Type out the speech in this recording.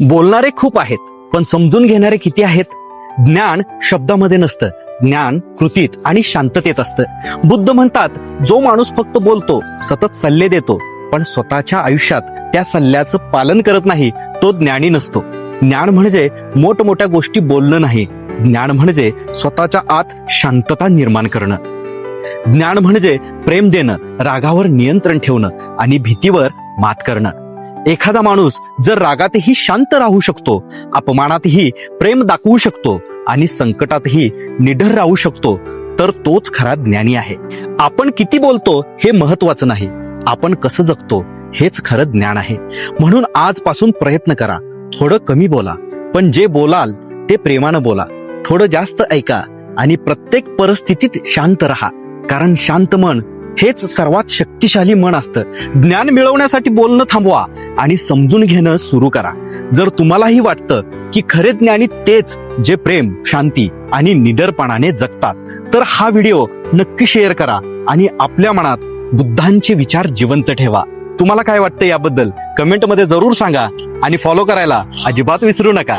बोलणारे खूप आहेत पण समजून घेणारे किती आहेत? ज्ञान शब्दामध्ये नसतं. ज्ञान कृतीत आणि शांततेत असतं. बुद्ध म्हणतात जो माणूस फक्त बोलतो सतत सल्ले देतो पण स्वतःच्या आयुष्यात त्या सल्ल्याचं पालन करत नाही तो ज्ञानी नसतो. ज्ञान म्हणजे मोठमोठ्या गोष्टी बोलणं नाही. ज्ञान म्हणजे स्वतःच्या आत शांतता निर्माण करणं. ज्ञान म्हणजे प्रेम देणं रागावर नियंत्रण ठेवणं आणि भीतीवर मात करणं. एखादा माणूस जर रागातही शांत राहू शकतो अपमानातही प्रेम दाखवू शकतो आणि संकटातही निढर राहू शकतो तर तोच खरा ज्ञानी आहे. आपण किती बोलतो हे महत्वाचं नाही. आपण कसं जगतो हेच खरं ज्ञान आहे. म्हणून आजपासून प्रयत्न करा. थोडं कमी बोला. पण जे बोलाल ते प्रेमानं बोला. थोडं जास्त ऐका आणि प्रत्येक परिस्थितीत शांत राहा. कारण शांत मन हेच सर्वात शक्तिशाली मन असतं. ज्ञान मिळवण्यासाठी बोलणं थांबवा. आणि समजून घेणं सुरू करा. जर तुम्हालाही वाटतं की खरे ज्ञानी तेच जे प्रेम शांती आणि निडरपणाने जगतात तर हा व्हिडिओ नक्की शेअर करा आणि आपल्या मनात बुद्धांचे विचार जिवंत ठेवा. तुम्हाला काय वाटतं याबद्दल कमेंटमध्ये जरूर सांगा आणि फॉलो करायला अजिबात विसरू नका.